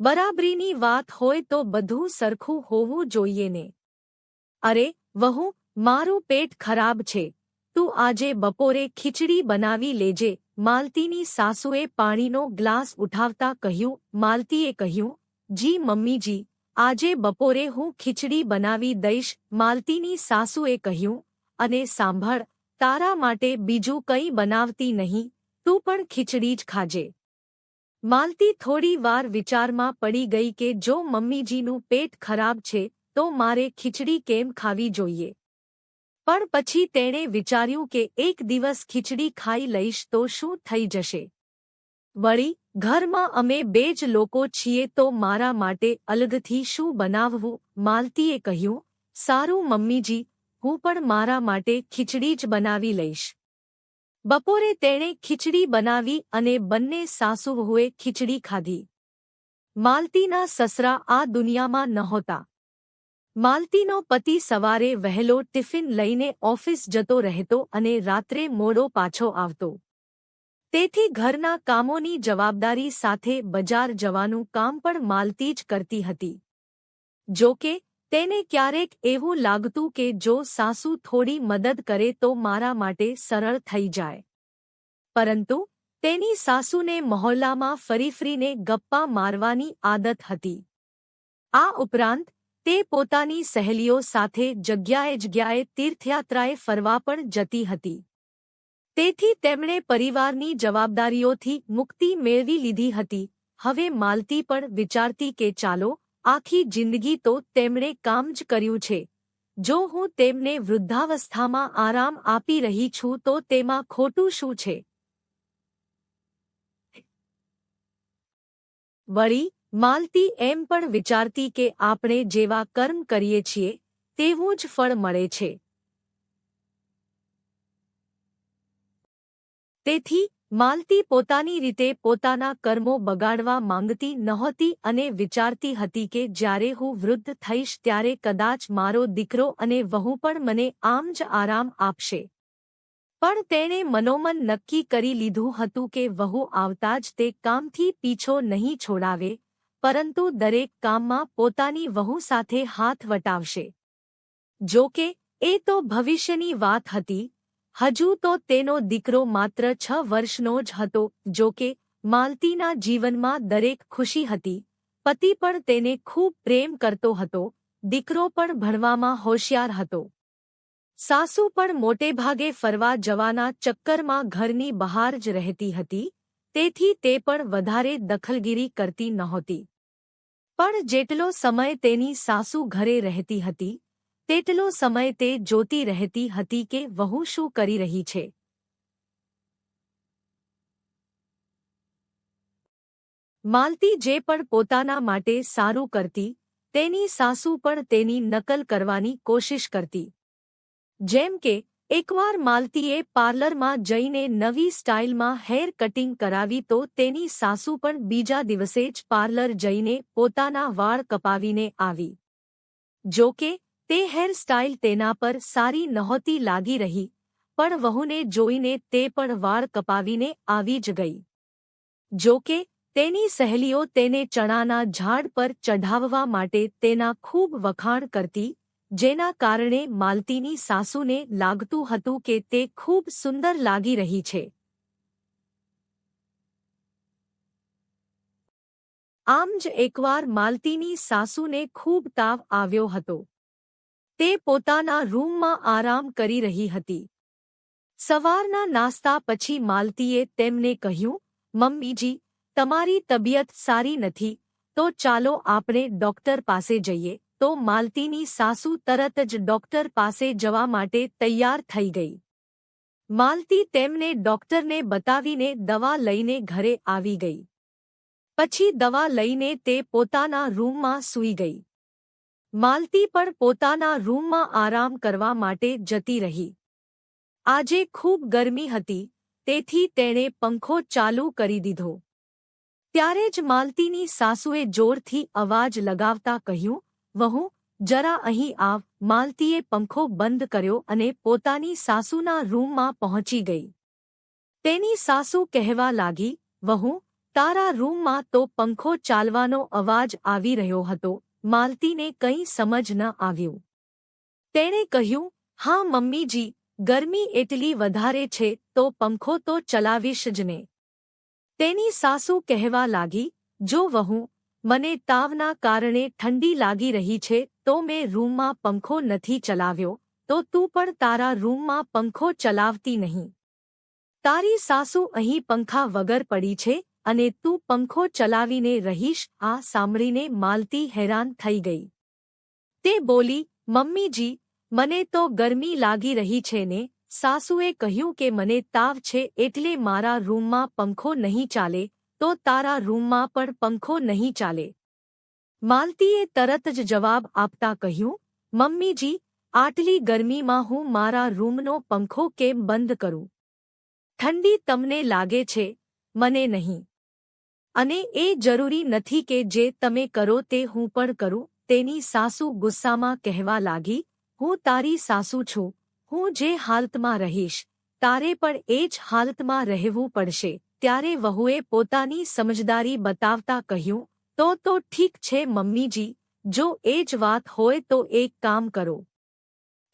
બરાબરીની વાત હોય તો બધું સરખું હોવું જોઈએ ને. અરે, વહુ, મારું પેટ ખરાબ છે. તું આજે બપોરે ખીચડી બનાવી લેજે, માલતીની સાસુએ પાણીનો ગ્લાસ ઉઠાવતા કહ્યું, માલતીએ કહ્યું, જી, મમ્મીજી, આજે બપોરે હું ખીચડી બનાવી દઈશ, માલતીની સાસુએ કહ્યું, અને સાંભળ, તારા માટે બીજું કંઈ બનાવતી નહીં, તું પણ ખીચડી જ ખાજે. માલતી થોડી વાર વિચારમાં પડી ગઈ કે જો મમ્મીજીનું પેટ ખરાબ છે, તો મારે ખીચડી કેમ ખાવી જોઈએ? પણ પછી તેણે વિચાર્યું કે એક દિવસ ખીચડી ખાઈ લઈશ તો શું થઈ જશે? વળી, ઘરમાં અમે બે જ લોકો છીએ તો મારા માટે અલગથી શું બનાવવું? માલતીએ કહ્યું, સારું મમ્મીજી, હું પણ મારા માટે ખીચડી જ બનાવી લઈશ. બપોરે તેણે ખીચડી બનાવી અને બંને સાસુવહુએ ખીચડી ખાધી. માલતીના સસરા આ દુનિયામાં નહોતા. માલતીનો પતિ સવારે વહેલો ટિફિન લઈને ઓફિસ જતો રહેતો અને રાત્રે મોડો પાછો આવતો. તેથી ઘરના કામોની જવાબદારી સાથે બજાર જવાનું કામ પણ માલતી જ કરતી હતી. જોકે તેને ક્યારેક એવું લાગતું કે જો સાસુ થોડી મદદ કરે તો મારા માટે સરળ થઈ જાય. પરંતુ તેની સાસુને મહોલ્લામાં ફરીફરીને ગપ્પા મારવાની આદત હતી. આ ઉપરાંત તે પોતાની સહેલીઓ સાથે જગ્યાએ જગ્યાએ તીર્થયાત્રાએ ફરવા પણ જતી હતી. તેથી તેમણે પરિવારની જવાબદારીઓથી મુક્તિ મેળવી લીધી હતી. હવે માલતી પણ વિચારતી કે ચાલો આખી જિંદગી તો તેમણે કામ જ કર્યું છે. જો હું તેમને વૃદ્ધાવસ્થામાં આરામ આપી રહી છું તો તેમાં ખોટું શું છે? વળી, માલતી એમ પણ વિચારતી કે આપણે જેવા કર્મ કરીએ છીએ, તેવું જ ફળ મળે છે. તેથી માલતી પોતાની રીતે પોતાના કર્મો બગાડવા માંગતી નહોતી અને વિચારતી હતી કે જ્યારે હું વૃદ્ધ થઈશ ત્યારે કદાચ મારો દીકરો અને વહુ પણ મને આમ જ આરામ આપશે. પણ તેણે મનોમન નક્કી કરી લીધું હતું કે વહુ આવતા જ તે કામથી પીછો નહીં છોડાવે, પરંતુ દરેક કામમાં પોતાની વહુ સાથે હાથ વટાવશે. જો કે, એ તો ભવિષ્યની વાત હતી હજુ તો તેનો દીકરો માત્ર છ વર્ષનો જ હતો, જો કે માલતીના જીવનમાં દરેક ખુશી હતી. પતિ પણ તેને ખૂબ પ્રેમ કરતો હતો, દીકરો પણ ભણવામાં હોશિયાર હતો. સાસુ પણ મોટેભાગે ફરવા જવાના ચક્કરમાં ઘરની બહાર જ રહેતી હતી, તેથી તે પણ વધારે દખલગીરી કરતી નહોતી. પણ જેટલો સમય તેની સાસુ ઘરે રહેતી હતી તેટલો સમય તે જોતી રહેતી હતી કે વહુ શું કરી રહી છે. માલતી જે પણ પોતાના માટે સારું કરતી, તેની સાસુ પણ તેની નકલ કરવાની કોશિશ કરતી. જેમ કે, એકવાર માલતીએ પાર્લરમાં જઈને નવી સ્ટાઇલમાં હેર કટિંગ કરાવી તો તેની સાસુ પણ બીજા દિવસે જ પાર્લર જઈને પોતાના વાળ કપાવીને આવી. જો કે તે હેરસ્ટાઇલ તેના પર સારી નહોતી લાગી રહી, પણ વહુને જોઈને તે પણ વાળ કપાવીને આવી જ ગઈ. જો કે તેની સહેલીઓ તેને ચણાના ઝાડ પર ચઢાવવા માટે તેના ખૂબ વખાણ કરતી, જેના કારણે માલતીની સાસુને લાગતું હતું કે તે ખૂબ સુંદર લાગી રહી છે. આમ જ એકવાર માલતીની સાસુને ખૂબ તાવ આવ્યો હતો. તે પોતાના રૂમમાં આરામ કરી રહી હતી. સવારના નાસ્તા પછી માલતીએ તેમને કહ્યું, મમ્મીજી, તમારી તબિયત સારી નથી, તો ચાલો આપણે ડોક્ટર પાસે જઈએ. તો માલતીની સાસુ તરત જ ડોક્ટર પાસે જવા માટે તૈયાર થઈ ગઈ. માલતી તેમને ડોક્ટરને બતાવીને દવા લઈને ઘરે આવી ગઈ. પછી દવા લઈને તે પોતાના રૂમમાં સૂઈ ગઈ. માલતી પણ પોતાના રૂમમાં આરામ કરવા માટે જતી રહી. આજે ખૂબ ગરમી હતી, તેથી તેણે પંખો ચાલુ કરી દીધો. ત્યારે જ માલતીની સાસુએ જોરથી અવાજ લગાવતા કહ્યું, વહુ, જરા અહીં આવ. માલતીએ પંખો બંધ કર્યો અને પોતાની સાસુના રૂમમાં પહોંચી ગઈ. તેની સાસુ કહેવા લાગી, વહુ, તારા રૂમમાં તો પંખો ચાલવાનો અવાજ આવી રહ્યો હતો માલતીને કંઈ સમજ ન આવ્યું. તેણે કહ્યું, હા, મમ્મીજી, ગરમી એટલી વધારે છે તો પંખો તો ચલાવીશ જ ને. તેની સાસુ કહેવા લાગી, જો વહુ, મને તાવના કારણે ઠંડી લાગી રહી છે તો મેં રૂમમાં પંખો નથી ચલાવ્યો, તો તું પણ તારા રૂમમાં પંખો ચલાવતી નહીં. તારી સાસુ અહીં પંખા વગર પડી છે અને તું પંખો ચલાવીને રહીશ, આ સાંભળીને માલતી હેરાન થઈ ગઈ. તે બોલી, મમ્મીજી, મને તો ગરમી લાગી રહી છે ને, સાસુએ કહ્યું કે મને તાવ છે એટલે મારા રૂમમાં પંખો નહીં ચાલે, તો તારા રૂમમાં પણ પંખો નહીં ચાલે. માલતીએ તરત જ જવાબ આપતા કહ્યું, મમ્મીજી, આટલી ગરમીમાં હું મારા રૂમનો પંખો કેમ બંધ કરું? ઠંડી તમને લાગે છે, મને નહીં. અને એ જરૂરી નથી કે જે તમે કરો તે હું પણ કરું, તેની સાસુ ગુસ્સામાં કહેવા લાગી, હું તારી સાસુ છું, હું જે હાલતમાં રહીશ, તારે પણ એ જ હાલતમાં રહેવું પડશે. ત્યારે વહુએ પોતાની સમજદારી બતાવતા કહ્યું, તો તો ઠીક છે મમ્મીજી, જો એ જ વાત હોય તો એક કામ કરો.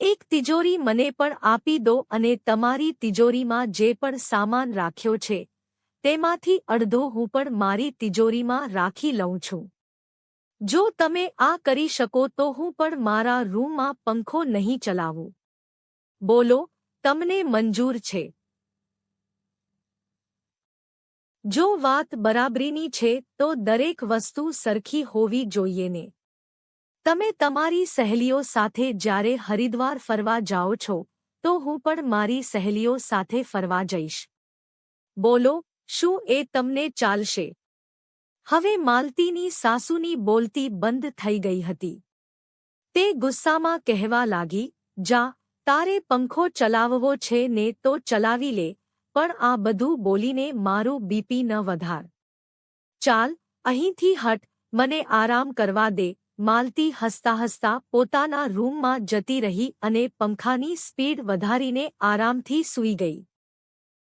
એક તિજોરી મને પણ આપી દો અને તમારી તિજોરીમાં જે પણ સામાન રાખ્યો છે તેમાંથી અડધો હું પણ મારી તિજોરીમાં રાખી લઉં છું. જો તમે આ કરી શકો તો હું પણ મારા રૂમમાં પંખો નહીં ચલાવું. બોલો, તમને મંજૂર છે. જો વાત બરાબરીની છે તો દરેક વસ્તુ સરખી હોવી જોઈએ ને. તમે તમારી સહેલીઓ સાથે જ્યારે હરિદ્વાર ફરવા જાઓ છો, તો હું પણ મારી સહેલીઓ સાથે ફરવા જઈશ. બોલો શું એ તમને ચાલશે? હવે માલતીની સાસુની બોલતી બંધ થઈ ગઈ હતી. તે ગુસ્સામાં કહેવા લાગી, જા, તારે પંખો ચલાવવો છે ને તો ચલાવી લે, પણ આ બધું બોલીને મારું બીપી ન વધાર. ચાલ, અહીંથી હટ, મને આરામ કરવા દે. માલતી હસતા હસતા પોતાના રૂમમાં જતી રહી અને પંખાની સ્પીડ વધારીને આરામથી સૂઈ ગઈ.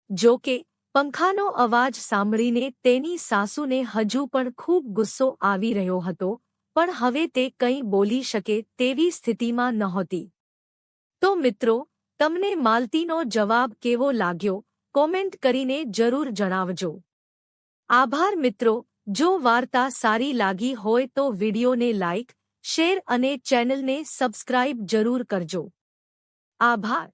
જો કે પંખાનો અવાજ સાંભળીને તેની સાસુને હજુ પણ ખૂબ ગુસ્સો આવી રહ્યો હતો, પણ હવે તે કંઈ બોલી શકે તેવી સ્થિતિમાં નહોતી. તો મિત્રો, તમને માલતીનો જવાબ કેવો લાગ્યો? કોમેન્ટ કરીને જરૂર જણાવજો. આભાર મિત્રો, જો વાર્તા સારી લાગી હોય તો વિડીયોને લાઇક શેર અને ચેનલને સબસ્ક્રાઇબ જરૂર કરજો. આભાર.